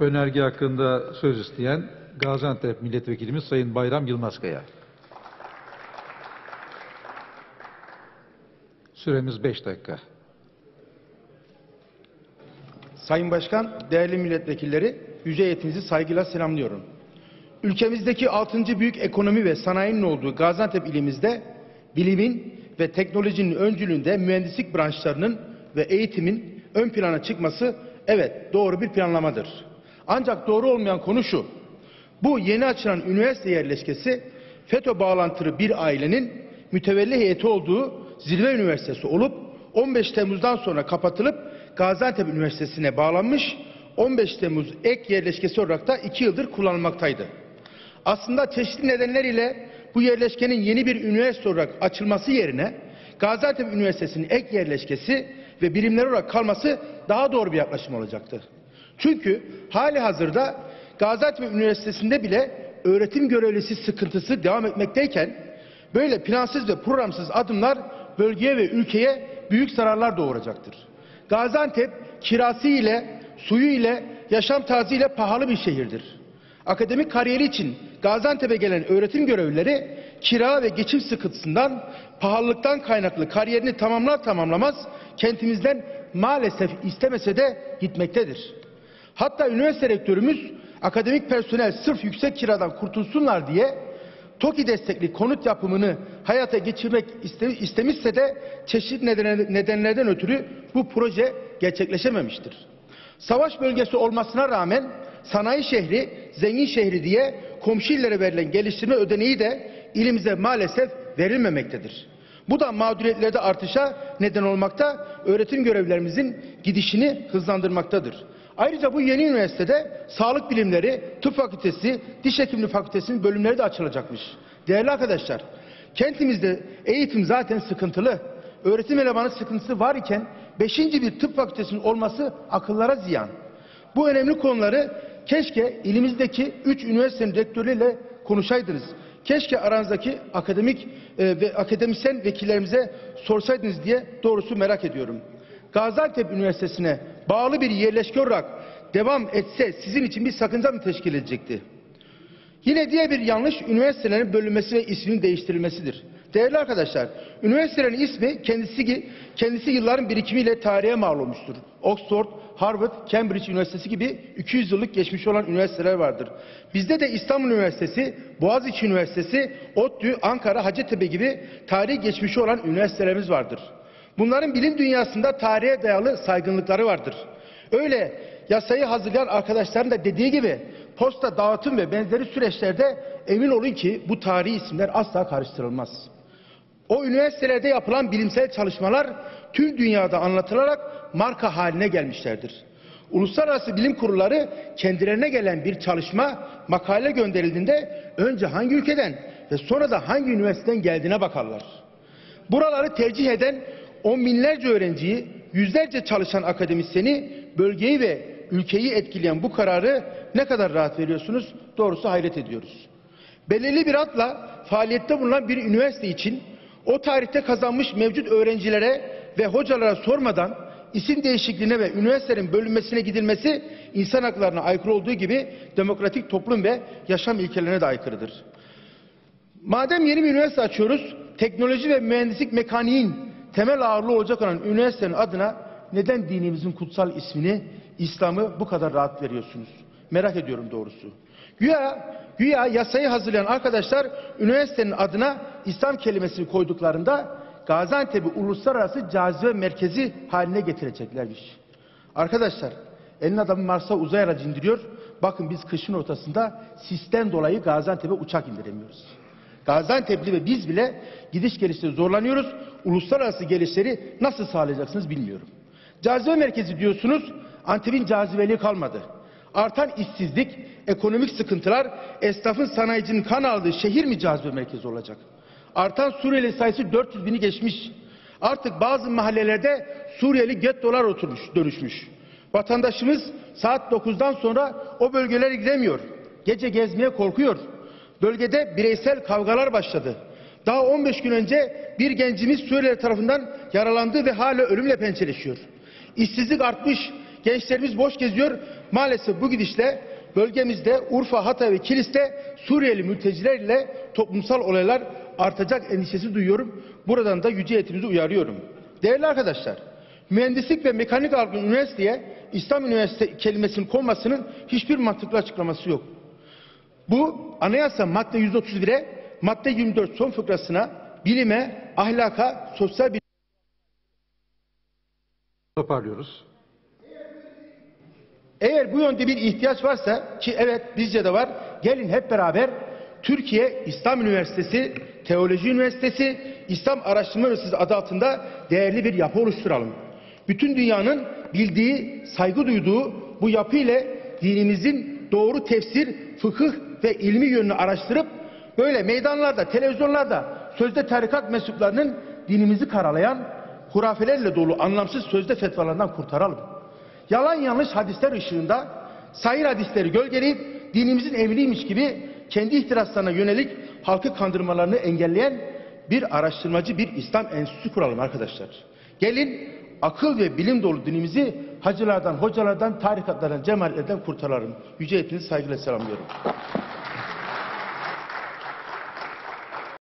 Önerge hakkında söz isteyen Gaziantep Milletvekilimiz Sayın Bayram Yılmazkaya. Süremiz 5 dakika. Sayın Başkan, değerli milletvekilleri, yüce heyetinizi saygıyla selamlıyorum. Ülkemizdeki 6. büyük ekonomi ve sanayinin olduğu Gaziantep ilimizde bilimin ve teknolojinin öncülüğünde mühendislik branşlarının ve eğitimin ön plana çıkması evet doğru bir planlamadır. Ancak doğru olmayan konu şu. Bu yeni açılan üniversite yerleşkesi FETÖ bağlantılı bir ailenin mütevelli heyeti olduğu zirve üniversitesi olup 15 Temmuz'dan sonra kapatılıp Gaziantep Üniversitesi'ne bağlanmış 15 Temmuz ek yerleşkesi olarak da 2 yıldır kullanılmaktaydı. Aslında çeşitli nedenler ile bu yerleşkenin yeni bir üniversite olarak açılması yerine Gaziantep Üniversitesi'nin ek yerleşkesi ve birimler olarak kalması daha doğru bir yaklaşım olacaktı. Çünkü hali hazırda Gaziantep Üniversitesi'nde bile öğretim görevlisi sıkıntısı devam etmekteyken böyle plansız ve programsız adımlar bölgeye ve ülkeye büyük zararlar doğuracaktır. Gaziantep kirası ile, suyu ile, yaşam tarzı ile pahalı bir şehirdir. Akademik kariyeri için Gaziantep'e gelen öğretim görevlileri kira ve geçim sıkıntısından, pahalılıktan kaynaklı kariyerini tamamlar tamamlamaz kentimizden maalesef istemese de gitmektedir. Hatta üniversite rektörümüz akademik personel sırf yüksek kiradan kurtulsunlar diye TOKİ destekli konut yapımını hayata geçirmek iste- istemişse de çeşitli nedenlerden ötürü bu proje gerçekleşememiştir. Savaş bölgesi olmasına rağmen sanayi şehri, zengin şehri diye komşu illere verilen geliştirme ödeneği de ilimize maalesef verilmemektedir. Bu da mağduriyetlerde artışa neden olmakta, öğretim görevlerimizin gidişini hızlandırmaktadır. Ayrıca bu yeni üniversitede sağlık bilimleri, tıp fakültesi, diş hekimliği fakültesinin bölümleri de açılacakmış. Değerli arkadaşlar, kentimizde eğitim zaten sıkıntılı. Öğretim elemanı sıkıntısı var iken 5. bir tıp fakültesinin olması akıllara ziyan. Bu önemli konuları keşke ilimizdeki 3 üniversitenin rektörleriyle konuşaydınız. Keşke aranızdaki akademik e, ve akademisyen vekillerimize sorsaydınız diye doğrusu merak ediyorum. Gaziantep Üniversitesi'ne bağlı bir yerleşke olarak devam etse sizin için bir sakınca mı teşkil edecekti? Yine diğer bir yanlış üniversitelerin bölünmesi ve isminin değiştirilmesidir. Değerli arkadaşlar, üniversitelerin ismi kendisi kendisi yılların birikimiyle tarihe mal olmuştur. Oxford, Harvard, Cambridge Üniversitesi gibi 200 yıllık geçmiş olan üniversiteler vardır. Bizde de İstanbul Üniversitesi, Boğaziçi Üniversitesi, ODTÜ, Ankara, Hacettepe gibi tarihi geçmişi olan üniversitelerimiz vardır. Bunların bilim dünyasında tarihe dayalı saygınlıkları vardır. Öyle yasayı hazırlayan arkadaşların da dediği gibi posta dağıtım ve benzeri süreçlerde emin olun ki bu tarihi isimler asla karıştırılmaz. O üniversitelerde yapılan bilimsel çalışmalar tüm dünyada anlatılarak marka haline gelmişlerdir. Uluslararası bilim kurulları kendilerine gelen bir çalışma makale gönderildiğinde önce hangi ülkeden ve sonra da hangi üniversiteden geldiğine bakarlar. Buraları tercih eden on binlerce öğrenciyi, yüzlerce çalışan akademisyeni, bölgeyi ve ülkeyi etkileyen bu kararı ne kadar rahat veriyorsunuz? Doğrusu hayret ediyoruz. Belirli bir adla faaliyette bulunan bir üniversite için o tarihte kazanmış mevcut öğrencilere ve hocalara sormadan isim değişikliğine ve üniversitenin bölünmesine gidilmesi insan haklarına aykırı olduğu gibi demokratik toplum ve yaşam ilkelerine de aykırıdır. Madem yeni bir üniversite açıyoruz, teknoloji ve mühendislik mekaniğin temel ağırlığı olacak olan üniversitenin adına neden dinimizin kutsal ismini, İslam'ı bu kadar rahat veriyorsunuz? Merak ediyorum doğrusu. Güya, güya yasayı hazırlayan arkadaşlar üniversitenin adına İslam kelimesini koyduklarında Gaziantep'i uluslararası cazibe merkezi haline getireceklermiş. Arkadaşlar elin adamı Mars'a uzay aracı indiriyor. Bakın biz kışın ortasında sistem dolayı Gaziantep'e uçak indiremiyoruz. Gaziantep'li ve biz bile gidiş gelişte zorlanıyoruz. Uluslararası gelişleri nasıl sağlayacaksınız bilmiyorum. Cazibe merkezi diyorsunuz, Antep'in cazibeliği kalmadı. Artan işsizlik, ekonomik sıkıntılar, esnafın sanayicinin kan aldığı şehir mi cazibe merkezi olacak? Artan Suriyeli sayısı 400 bini geçmiş. Artık bazı mahallelerde Suriyeli gettolar oturmuş, dönüşmüş. Vatandaşımız saat 9'dan sonra o bölgelere gidemiyor. Gece gezmeye korkuyor. Bölgede bireysel kavgalar başladı. Daha 15 gün önce bir gencimiz Suriyeli tarafından yaralandı ve hala ölümle pençeleşiyor. İşsizlik artmış, Gençlerimiz boş geziyor. Maalesef bu gidişle bölgemizde Urfa, Hatay ve Kilis'te Suriyeli mültecilerle toplumsal olaylar artacak endişesi duyuyorum. Buradan da yüce heyetimizi uyarıyorum. Değerli arkadaşlar, mühendislik ve mekanik algı üniversiteye İslam Üniversite kelimesinin konmasının hiçbir mantıklı açıklaması yok. Bu anayasa madde 131'e, madde 24 son fıkrasına, bilime, ahlaka, sosyal bir Toparlıyoruz. Eğer bu yönde bir ihtiyaç varsa ki evet bizce de var gelin hep beraber Türkiye İslam Üniversitesi, Teoloji Üniversitesi, İslam Araştırma Üniversitesi adı altında değerli bir yapı oluşturalım. Bütün dünyanın bildiği, saygı duyduğu bu yapı ile dinimizin doğru tefsir, fıkıh ve ilmi yönünü araştırıp böyle meydanlarda, televizyonlarda sözde tarikat mensuplarının dinimizi karalayan hurafelerle dolu anlamsız sözde fetvalarından kurtaralım. Yalan yanlış hadisler ışığında sahih hadisleri gölgeleyip dinimizin emriymiş gibi kendi ihtiraslarına yönelik halkı kandırmalarını engelleyen bir araştırmacı bir İslam enstitüsü kuralım arkadaşlar. Gelin akıl ve bilim dolu dinimizi hacılardan, hocalardan, tarikatlardan, cemaatlerden kurtaralım. Yüce hepinizi saygıyla selamlıyorum.